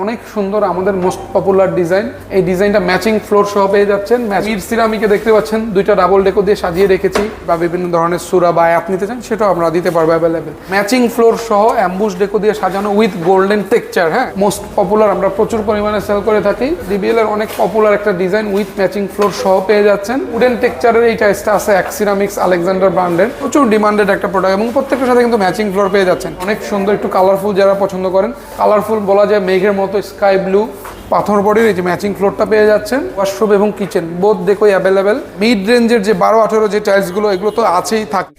অনেক সুন্দর আমাদের মোস্ট পপুলার ডিজাইন এই ডিজাইনটা ম্যাচিং ফ্লোর সহ পেয়ে যাচ্ছেন। মির সিরামিকে দেখতে পাচ্ছেন। দুইটা ডাবল ডেকো দিয়ে সাজিয়ে রেখেছি বা বিভিন্ন ধরনের সুরা বা অ্যাপ নিতে চান, সেটাও আমরা দিতে পারব অ্যাভেলেবেল ম্যাচিং ফ্লোর সহ অ্যাম্বুশ ডেকো দিয়ে সাজানো উইথ গোল্ডেন টেকচার হ্যাঁ? মোস্ট পপুলার আমরা প্রচুর পরিমাণে সেল করে থাকি। ডিবিএল এর অনেক পপুলার একটা ডিজাইন উইথ ম্যাচিং ফ্লোর সহ পেয়ে যাচ্ছেন। উডেন টেক্সচারের এই টাইসটা আছে এক সিরামিক্স আলেকজান্ডার ব্র্যান্ডের প্রচুর ডিমান্ডেড একটা প্রোডাক্ট এবং প্রত্যেকটার সাথে কিন্তু ম্যাচিং ফ্লোর পেয়ে যাচ্ছেন। অনেক সুন্দর, একটু কালারফুল যারা পছন্দ করেন কালারফুল বলা যায় মেঘের মতো স্কাই ব্লু, পাথর বডির এই যে ম্যাচিং ফ্লোরটা পেয়ে যাচ্ছেন। ওয়াশরুম এবং কিচেন বোধ দেখো অ্যাভেলেবেল মিড রেঞ্জের যে বারো, আঠেরো যে টাইলসগুলো এগুলো তো আছেই, থাকে।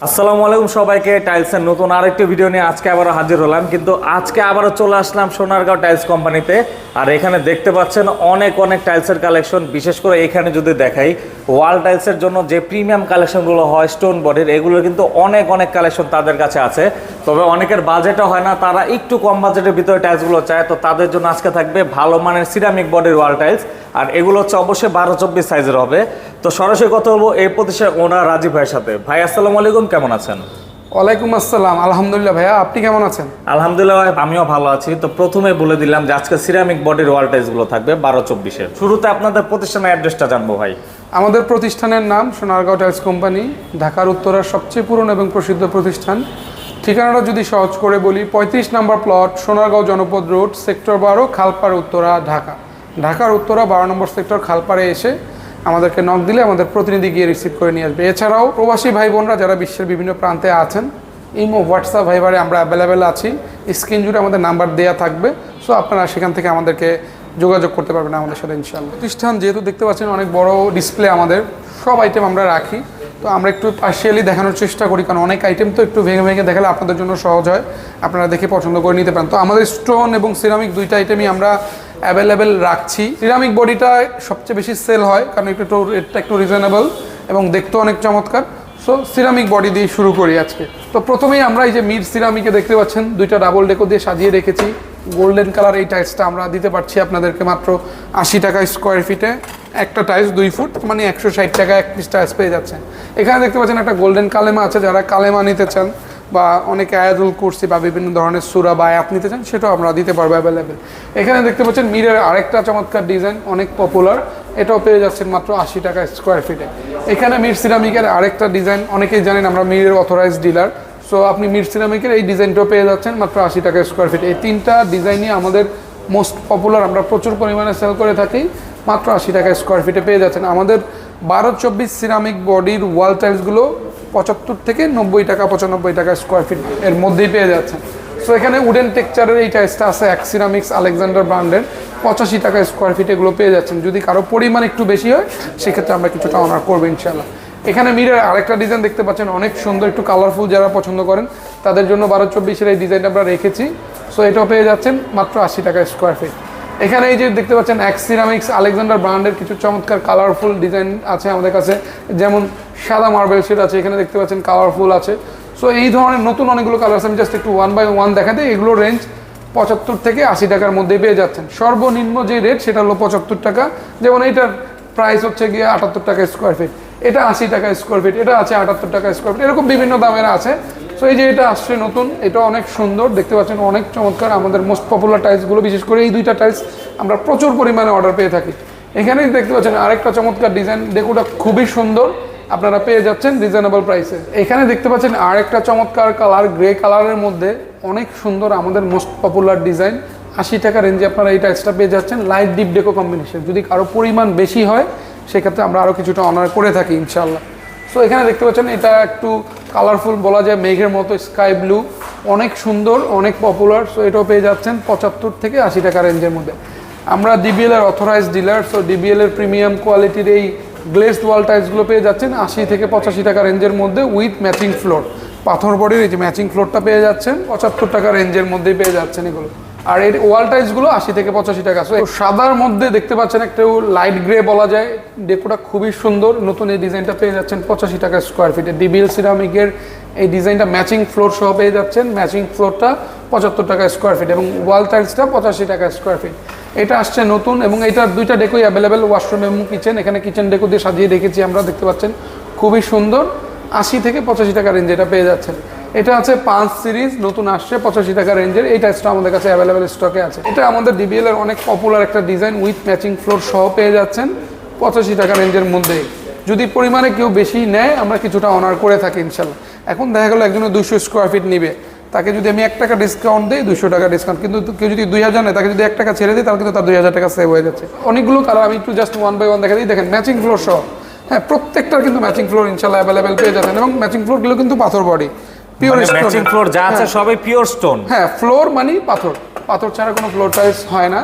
আসসালামু আলাইকুম সবাইকে টাইলসের নতুন আরেকটি ভিডিও নিয়ে আজকে আবারও হাজির হলাম। কিন্তু আজকে আবারও চলে আসলাম সোনারগাঁও টাইলস কোম্পানিতে আর এখানে দেখতে পাচ্ছেন অনেক অনেক টাইলসের কালেকশন। বিশেষ করে এখানে যদি দেখাই, ওয়াল টাইলসের জন্য যে প্রিমিয়াম কালেকশনগুলো হয়, স্টোন বডির, এগুলোর কিন্তু অনেক অনেক কালেকশন তাদের কাছে আছে। তবে অনেকের বাজেটও হয় না, তারা একটু কম বাজেটের ভিতরে টাইলসগুলো চায়। তো তাদের জন্য আজকে থাকবে ভালো মানের সিরামিক বডির ওয়াল টাইলস। আর এগুলো হচ্ছে অবশ্যই বারো চব্বিশ সাইজের হবে। তো সরাসরি কথা বলব এই প্রতিষ্ঠান ওনার রাজীব ভাইয়ের সাথে। ভাই, আসসালামু আলাইকুম, কেমন আছেন? ওয়ালাইকুম আসসালাম। আলহামদুলিল্লাহ ভাইয়া আপনি কেমন আছেন? আলহামদুলিল্লাহ ভাই, আমিও ভালো আছি। তো প্রথমে বলে দিলাম যে আজকে সিরামিক বডির ওয়াল টাইলসগুলো থাকবে বারো চব্বিশের। শুরুতে আপনাদের প্রতিষ্ঠানের অ্যাড্রেসটা জানব ভাই। আমাদের প্রতিষ্ঠানের নাম সোনারগাঁও টাইলস কোম্পানি ঢাকার উত্তরার সবচেয়ে পুরনো এবং প্রসিদ্ধ প্রতিষ্ঠান। ঠিকানাটা যদি সহজ করে বলি পঁয়ত্রিশ নম্বর প্লট সোনারগাঁও জনপদ রোড সেক্টর বারো খালপাড় উত্তরা ঢাকা। ঢাকার উত্তরা বারো নম্বর সেক্টর খালপাড়ে এসে আমাদেরকে নক দিলে আমাদের প্রতিনিধি গিয়ে রিসিভ করে নিয়ে আসবে। এছাড়াও প্রবাসী ভাই বোনরা যারা বিশ্বের বিভিন্ন প্রান্তে আছেন ইমো হোয়াটসঅ্যাপ ভাইবারে আমরা অ্যাভেলেবেল আছি। স্ক্রিন জুড়ে আমাদের নাম্বার দেওয়া থাকবে। সো আপনারা সেখান থেকে আমাদেরকে যোগাযোগ করতে পারবেন আমাদের সাথে ইনশাল্লাহ প্রতিষ্ঠান যেহেতু দেখতে পাচ্ছেন অনেক বড় ডিসপ্লে আমাদের। সব আইটেম আমরা রাখি। তো আমরা একটু পার্শিয়ালি দেখানোর চেষ্টা করি, কারণ অনেক আইটেম তো একটু ভেঙে ভেঙে দেখালে আপনাদের জন্য সহজ হয়। আপনারা দেখে পছন্দ করে নিতে পারেন। তো আমাদের স্টোন এবং সিরামিক দুইটা আইটেমই আমরা অ্যাভেলেবেল রাখছি। সিরামিক বডিটা সবচেয়ে বেশি সেল হয়, কারণ একটু রেটটা একটু রিজনেবল এবং দেখতেও অনেক চমৎকার। সো সিরামিক বডি দিয়ে শুরু করি আজকে। তো প্রথমেই আমরা এই যে মির সিরামিকে দেখতে পাচ্ছেন, দুইটা ডাবল ডেকো দিয়ে সাজিয়ে রেখেছি। গোল্ডেন কালার এই টাইলসটা আমরা দিতে পারছি আপনাদেরকে মাত্র আশি টাকা স্কোয়ার ফিটে একটা টাইলস দুই ফুট মানে একশো ষাট টাকা এক পিস টাইলস পেয়ে যাচ্ছেন। এখানে দেখতে পাচ্ছেন একটা গোল্ডেন কালেমা আছে, যারা কালেমা নিতে চান বা অনেকে আয়াদুল কুরসি বা বিভিন্ন ধরনের সুরা বা অ্যাপ নিতে চান, সেটাও আমরা দিতে পারব অ্যাভেলেবেল এখানে দেখতে পাচ্ছেন মিরের আরেকটা চমৎকার ডিজাইন অনেক পপুলার এটাও পেয়ে যাচ্ছেন মাত্র আশি টাকা স্কোয়ার ফিটে এখানে মির সিরামিকের আরেকটা ডিজাইন অনেকেই জানেন আমরা মিরের অথরাইজ ডিলার সো আপনি মির সিরামিকের এই ডিজাইনটাও পেয়ে যাচ্ছেন মাত্র আশি টাকা স্কোয়ার ফিট এই তিনটা ডিজাইনই আমাদের মোস্ট পপুলার আমরা প্রচুর পরিমাণে সেল করে থাকি, মাত্র আশি টাকা স্কোয়ার ফিটে পেয়ে যাচ্ছেন। আমাদের বারো চব্বিশ সিরামিক বডির ওয়াল টাইলসগুলো পঁচাত্তর থেকে নব্বই টাকা, পঁচানব্বই টাকা স্কোয়ার ফিট এর মধ্যেই পেয়ে যাচ্ছেন। সো এখানে উডেন টেক্সচারের এই টাইলসটা আছে অ্যাক্সিরামিক্স আলেকজান্ডার ব্র্যান্ডের পঁচাশি টাকা স্কোয়ার ফিট এগুলো পেয়ে যাচ্ছেন। যদি কারও পরিমাণ একটু বেশি হয়, সেক্ষেত্রে আমরা কিছুটা অনার করব ইনশাল্লাহ এখানে মিরের আরেকটা ডিজাইন দেখতে পাচ্ছেন, অনেক সুন্দর, একটু কালারফুল যারা পছন্দ করেন, তাদের জন্য বারো চব্বিশের এই ডিজাইনটা আমরা রেখেছি। সো এটাও পেয়ে যাচ্ছেন মাত্র আশি টাকা স্কোয়ার ফিট এখানে এই যে দেখতে পাচ্ছেন অ্যাক্সিরামিক্স আলেকজান্ডার ব্র্যান্ডের কিছু চমৎকার কালারফুল ডিজাইন আছে আমাদের কাছে। যেমন সাদা মার্বেল শেড আছে, এখানে দেখতে পাচ্ছেন কালারফুল আছে। সো এই ধরনের নতুন অনেকগুলো কালার আছে আমি জাস্ট একটু ওয়ান বাই ওয়ান দেখাতে এগুলো রেঞ্জ পঁচাত্তর থেকে আশি টাকার মধ্যে পেয়ে যাচ্ছেন। সর্বনিম্ন যে রেট সেটা হলো পঁচাত্তর টাকা। যেমন এইটার প্রাইস হচ্ছে গিয়ে আটাত্তর টাকা স্কোয়ার ফিট এটা আশি টাকা স্কোয়ার ফিট এটা আছে আটাত্তর টাকা স্কোয়ার ফিট এরকম বিভিন্ন দামের আছে। সো এই যে এটা আসছে নতুন, এটা অনেক সুন্দর, দেখতে পাচ্ছেন অনেক চমৎকার আমাদের মোস্ট পপুলার টাইলসগুলো বিশেষ করে এই দুইটা টাইলস আমরা প্রচুর পরিমাণে অর্ডার পেয়ে থাকি। এখানেই দেখতে পাচ্ছেন আরেকটা চমৎকার ডিজাইন ডেকুটা খুবই সুন্দর, আপনারা পেয়ে যাচ্ছেন রিজনেবল প্রাইসে এখানে দেখতে পাচ্ছেন আরেকটা চমৎকার কালার গ্রে কালারের মধ্যে অনেক সুন্দর আমাদের মোস্ট পপুলার ডিজাইন আশি টাকা রেঞ্জে আপনারা এই টাইলসটা পেয়ে যাচ্ছেন লাইট ডিপ ডেকো কম্বিনেশন যদি কারও পরিমাণ বেশি হয়, সেক্ষেত্রে আমরা আরও কিছুটা অনার করে থাকি ইনশাল্লাহ সো এখানে দেখতে পাচ্ছেন, এটা একটু কালারফুল বলা যায়, মেঘের মতো স্কাই ব্লু অনেক সুন্দর, অনেক পপুলার সো এটাও পেয়ে যাচ্ছেন পঁচাত্তর থেকে আশি টাকা রেঞ্জের মধ্যে। আমরা ডিবিএল এর অথরাইজ ডিলার সো ডিবিএল এর প্রিমিয়াম কোয়ালিটির এই গ্লেসড ওয়াল টাইলসগুলো পেয়ে যাচ্ছেন আশি থেকে পঁচাশি টাকা রেঞ্জের মধ্যে উইথ ম্যাচিং ফ্লোর পাথর বডির এই যে ম্যাচিং ফ্লোরটা পেয়ে যাচ্ছেন, পঁচাত্তর টাকা রেঞ্জের মধ্যেই পেয়ে যাচ্ছেন এগুলো। আর এর ওয়াল টাইলসগুলো আশি থেকে পঁচাশি টাকা। সো সাদার মধ্যে দেখতে পাচ্ছেন একটা লাইট গ্রে বলা যায়। ডেকোটা খুবই সুন্দর। নতুন এই ডিজাইনটা পেয়ে যাচ্ছেন পঁচাশি টাকা স্কোয়ার ফিটে ডিবিএল সিরামিকের এই ডিজাইনটা ম্যাচিং ফ্লোর সহ পেয়ে যাচ্ছেন। ম্যাচিং ফ্লোরটা পঁচাত্তর টাকা স্কোয়ার ফিট এবং ওয়াল টাইলসটা পঁচাশি টাকা স্কোয়ার ফিট এটা আসছে নতুন এবং এটার দুইটা ডেকোই অ্যাভেলেবেল ওয়াশরুম এবং কিচেন এখানে কিচেন ডেকো দিয়ে সাজিয়ে রেখেছি আমরা, দেখতে পাচ্ছেন। খুবই সুন্দর। আশি থেকে পঁচাশি টাকা রেঞ্জে এটা পেয়ে যাচ্ছেন। এটা আছে পাঁচ সিরিজ, নতুন আসছে, পঁচাশি টাকা রেঞ্জের। এই টাইসটা আমাদের কাছে অ্যাভেলেবেল স্টকে আছে। এটা আমাদের ডিবিএল এর অনেক পপুলার একটা ডিজাইন উইথ ম্যাচিং ফ্লোর সহ পেয়ে যাচ্ছেন পঁচাশি টাকা রেঞ্জের মধ্যেই। যদি পরিমাণে কেউ বেশি নেয়, আমরা কিছুটা অনার করে থাকি, ইনশাল্লাহ। এখন দেখা গেলো একজনের দুশো স্কোয়ার ফিট নিবে। তাকে যদি আমি এক টাকা ডিসকাউন্ট দিই দুশো টাকা ডিসকাউন্ট কিন্তু কেউ যদি দুই হাজার নেয়, তাকে যদি এক টাকা ছেড়ে দিই, তাহলে কিন্তু তার দুই হাজার টাকা সেভ হয়ে যাচ্ছে। অনেকগুলো কালার আমি একটু জাস্ট ওয়ান বাই ওয়ান দেখা দিই। দেখেন ম্যাচিং ফ্লোর সহ। হ্যাঁ প্রত্যেকটার কিন্তু ম্যাচিং ফ্লোর ইনশাল্লাহ অ্যাভেলেবেল পেয়ে যাচ্ছেন এবং ম্যাচিং ফ্লোরগুলো কিন্তু পাথর বডি পিওর ম্যাচিং ফ্লোর যা আছে সবাই পিওর স্টোন হ্যাঁ ফ্লোর মানে পাথর। পাথর ছাড়া কোনো ফ্লোর টাইলস হয় না।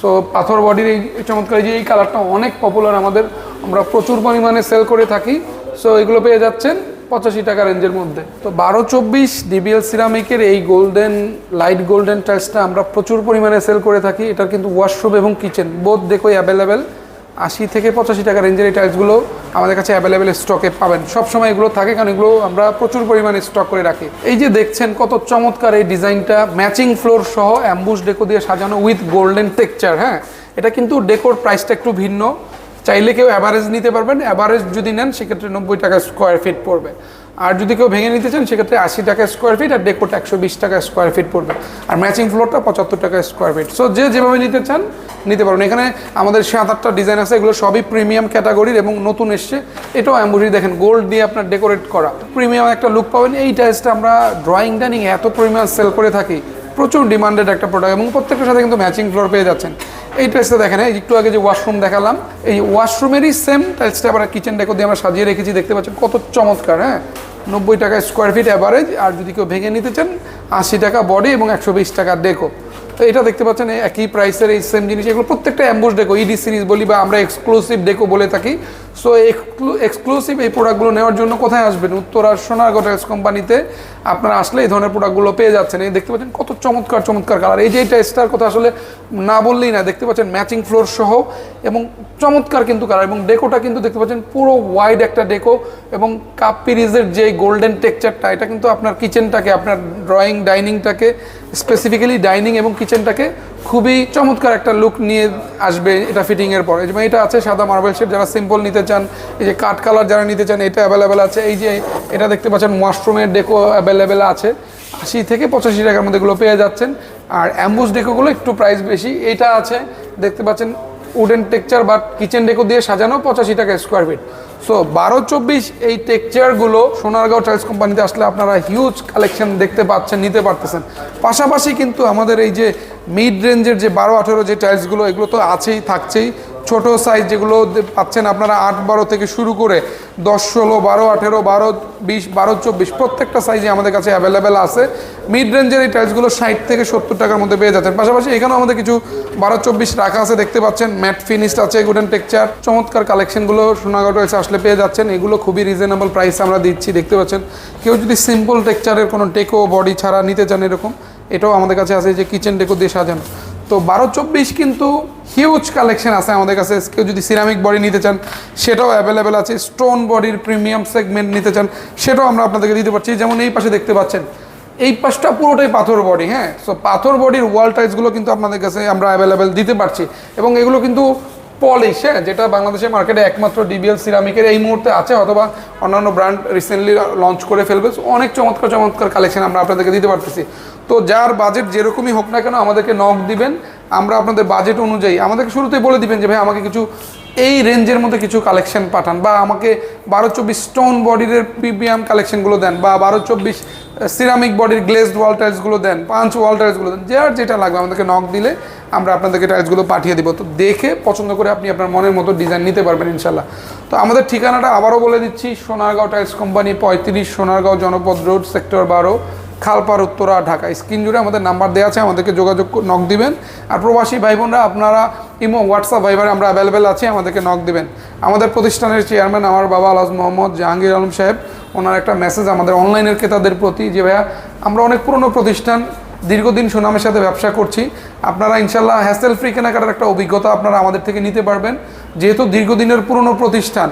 সো পাথর বডির এই চমৎকার যে এই কালারটা অনেক পপুলার আমাদের। আমরা প্রচুর পরিমাণে সেল করে থাকি। সো এগুলো পেয়ে যাচ্ছেন পঁচাশি টাকা রেঞ্জের মধ্যে। তো বারো চব্বিশ ডিবিএল সিরামিকের এই গোল্ডেন লাইট গোল্ডেন টাইলসটা আমরা প্রচুর পরিমাণে সেল করে থাকি। এটার কিন্তু ওয়াশরুম এবং কিচেন বোধ দেখোই অ্যাভেলেবেল আশি থেকে পঁচাশি টাকা রেঞ্জের এই টাইলসগুলো আমাদের কাছে অ্যাভেলেবেল স্টকে পাবেন। সবসময় এগুলো থাকে, কারণ এগুলো আমরা প্রচুর পরিমাণে স্টক করে রাখি। এই যে দেখছেন কত চমৎকার এই ডিজাইনটা ম্যাচিং ফ্লোর সহ অ্যাম্বুস ডেকো দিয়ে সাজানো উইথ গোল্ডেন টেকচার হ্যাঁ? এটা কিন্তু ডেকোর প্রাইসটা একটু ভিন্ন। চাইলে কেউ অ্যাভারেজ নিতে পারবেন অ্যাভারেজ যদি নেন, সেক্ষেত্রে নব্বই টাকা স্কোয়ার ফিট পড়বে। আর যদি কেউ ভেঙে নিতে চান, সেক্ষেত্রে আশি টাকা স্কোয়ার ফিট আর ডেকোটা একশো বিশ টাকা স্কোয়ার ফিট পড়বে। আর ম্যাচিং ফ্লোরটা পঁচাত্তর টাকা স্কোয়ার ফিট সো যে যেভাবে নিতে চান, নিতে পারবেন এখানে আমাদের সাত আটটা ডিজাইন আছে, এগুলো সবই প্রিমিয়াম ক্যাটাগরির এবং নতুন এসছে। এটাও অ্যাম্বুরি দেখেন গোল্ড দিয়ে আপনার ডেকোরেট করা। প্রিমিয়াম একটা লুক পাবেন। এই টাইসটা আমরা ড্রয়িং ডাইনিং এত পরিমাণ সেল করে থাকি। প্রচুর ডিমান্ডেড একটা প্রোডাক্ট এবং প্রত্যেকটার সাথে কিন্তু ম্যাচিং ফ্লোর পেয়ে যাচ্ছেন। এই টাইলসটা দেখেন, এই একটু আগে যে ওয়াশরুম দেখালাম, এই ওয়াশরুমেরই সেম টাইলসটা আবার কিচেন ডেকো দিয়ে আমরা সাজিয়ে রেখেছি, দেখতে পাচ্ছেন কত চমৎকার হ্যাঁ? নব্বই টাকা স্কোয়ার ফিট অ্যাভারেজ আর যদি কেউ ভেঙে নিতে চান, আশি টাকা বডি এবং একশো বিশ টাকা ডেকো তো এটা দেখতে পাচ্ছেন একই প্রাইসের এই সেম জিনিস, এগুলো প্রত্যেকটা অ্যাম্বুস ডেকো ইডি সিরিজ বলি বা আমরা এক্সক্লুসিভ ডেকো বলে থাকি। সো এক্সক্লুসিভ এই প্রোডাক্টগুলো নেওয়ার জন্য কোথায় আসবেন? উত্তরা সোনারগড় টাইলস কোম্পানিতে আপনারা আসলে এই ধরনের প্রোডাক্টগুলো পেয়ে যাচ্ছেন। এই দেখতে পাচ্ছেন কত চমৎকার চমৎকার কালার এই যে এই টাইসটার কথা আসলে না বললেই না, দেখতে পাচ্ছেন ম্যাচিং ফ্লোর সহ এবং চমৎকার কিন্তু কালার এবং ডেকোটা কিন্তু দেখতে পাচ্ছেন পুরো ওয়াইড একটা ডেকো এবং কাপ পিরিজের যে গোল্ডেন টেক্সচারটা এটা কিন্তু আপনার কিচেনটাকে আপনার ড্রয়িং ডাইনিংটাকে স্পেসিফিক্যালি ডাইনিং এবং কিচেনটাকে খুবই চমৎকার একটা লুক নিয়ে আসবে এটা ফিটিংয়ের পরে। যেমন এটা আছে সাদা মার্বেল শেপ যারা সিম্পল নিতে চান, এই যে কাঠ কালার যারা নিতে চান, এটা অ্যাভেলেবেল আছে। এই যে এটা দেখতে পাচ্ছেন ওয়াশরুমের ডেকো অ্যাভেলেবেল আছে। আশি থেকে পঁচাশি টাকার মধ্যে এগুলো পেয়ে যাচ্ছেন। আর অ্যাম্বুস ডেকোগুলো একটু প্রাইস বেশি। এটা আছে, দেখতে পাচ্ছেন উডেন টেকচার বা কিচেন ডেকো দিয়ে সাজানো পঁচাশি টাকা স্কোয়ার ফিট সো বারো চব্বিশ এই টেকচারগুলো সোনারগাঁও টাইলস কোম্পানিতে আসলে আপনারা হিউজ কালেকশন দেখতে পাচ্ছেন, নিতে পারতেছেন। পাশাপাশি কিন্তু আমাদের এই যে মিড রেঞ্জের যে বারো আঠেরো যে টাইলসগুলো, এগুলো তো আছেই, থাকছেই। ছোট সাইজ যেগুলো পাচ্ছেন আপনারা আট বারো থেকে শুরু করে দশ, ষোলো, বারো, আঠেরো, বারো, বিশ, বারো, চব্বিশ, প্রত্যেকটা সাইজে আমাদের কাছে অ্যাভেলেবেল আছে। মিড রেঞ্জের এই টাইলসগুলো ষাট থেকে সত্তর টাকার মধ্যে পেয়ে যাচ্ছেন। পাশাপাশি এখানেও আমাদের কিছু বারো, চব্বিশ রাখা আছে, দেখতে পাচ্ছেন। ম্যাট ফিনিশড আছে গুডেন টেক্সচার চমৎকার কালেকশনগুলো সোনাগড় টাইলস আসলে পেয়ে যাচ্ছেন। এগুলো খুবই রিজনেবল প্রাইসে আমরা দিচ্ছি, দেখতে পাচ্ছেন। কেউ যদি সিম্পল টেক্সচারের কোনো টেকো বডি ছাড়া নিতে চান এরকম, এটাও আমাদের কাছে আছে যে কিচেন ডেকো দিয়ে সাজানো। তো বারো চব্বিশ কিন্তু হিউজ কালেকশন আছে আমাদের কাছে। কেউ যদি সিরামিক বডি নিতে চান, সেটাও অ্যাভেলেবেল আছে। স্টোন বডির প্রিমিয়াম সেগমেন্ট নিতে চান, সেটাও আমরা আপনাদেরকে দিতে পারছি। যেমন এই পাশে দেখতে পাচ্ছেন, এই পাশটা পুরোটাই পাথর বডি হ্যাঁ? সো পাথর বডির ওয়াল টাইলসগুলো কিন্তু আপনাদের কাছে আমরা অ্যাভেলেবেল দিতে পারছি। এবং এগুলো কিন্তু পলিশ হ্যাঁ যেটা বাংলাদেশের মার্কেটে একমাত্র ডিবিএল সিরামিকের এই মুহূর্তে আছে, অথবা অন্যান্য ব্র্যান্ড রিসেন্টলি লঞ্চ করে ফেলবে। অনেক চমৎকার চমৎকার কালেকশন আমরা আপনাদেরকে দিতে পারতেছি। তো যার বাজেট যেরকমই হোক না কেন আমাদেরকে নক দিবেন। আমরা আপনাদের বাজেট অনুযায়ী, আমাদেরকে শুরুতেই বলে দিবেন যে, ভাই, আমাকে কিছু এই রেঞ্জের মধ্যে কিছু কালেকশন পাঠান বা আমাকে বারো চব্বিশ স্টোন বডির প্রিমিয়াম কালেকশনগুলো দেন বা বারো চব্বিশ সিরামিক বডির গ্লেজড ওয়াল টাইলসগুলো দেন, পাঁচ ওয়াল টাইলসগুলো দেন, যার যেটা লাগবে আমাদেরকে নক দিলে আমরা আপনাদেরকে টাইলসগুলো পাঠিয়ে দিব। তো দেখে, পছন্দ করে আপনি আপনার মনের মতো ডিজাইন নিতে পারবেন ইনশাল্লাহ তো আমাদের ঠিকানাটা আবারও বলে দিচ্ছি, সোনারগাঁও টাইলস কোম্পানি পঁয়ত্রিশ সোনারগাঁও জনপদ রোড সেক্টর বারো। খালপার, উত্তরা, ঢাকা, স্ক্রিন জুড়ে আমাদের নাম্বার দেওয়া আছে, আমাদেরকে যোগাযোগ নক দিবেন। আর প্রবাসী ভাই বোনরা আপনারা ইমো হোয়াটসঅ্যাপ ভাইবার আমরা অ্যাভেলেবেল আছি, আমাদেরকে নক দিবেন। আমাদের প্রতিষ্ঠানের চেয়ারম্যান আমার বাবা আলাজ মোহাম্মদ জাহাঙ্গীর আলম সাহেব, ওনার একটা মেসেজ আমাদের অনলাইনের ক্রেতাদের প্রতি যে, ভাইয়া, আমরা অনেক পুরনো প্রতিষ্ঠান, দীর্ঘদিন সুনামের সাথে ব্যবসা করছি। আপনারা ইনশাল্লাহ হ্যাসেল ফ্রি কেনাকাটার একটা অভিজ্ঞতা আপনারা আমাদের থেকে নিতে পারবেন। যেহেতু দীর্ঘদিনের পুরনো প্রতিষ্ঠান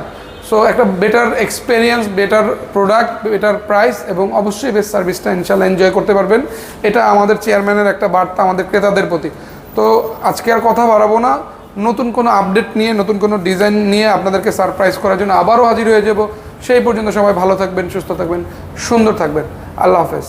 সো একটা better experience better product better price এবং অবশ্যই বেস্ট সার্ভিসটা ইনশাল্লাহ এনজয় করতে পারবেন। এটা আমাদের চেয়ারম্যানের একটা বার্তা আমাদের ক্রেতাদের প্রতি। তো, আজকে আর কথা বাড়াবো না। নতুন কোনো আপডেট নিয়ে, নতুন কোনো ডিজাইন নিয়ে আপনাদেরকে সারপ্রাইজ করার জন্য আবারও হাজির হয়ে যাব। সেই পর্যন্ত সবাই ভালো থাকবেন, সুস্থ থাকবেন, সুন্দর থাকবেন। আল্লাহ হাফেজ।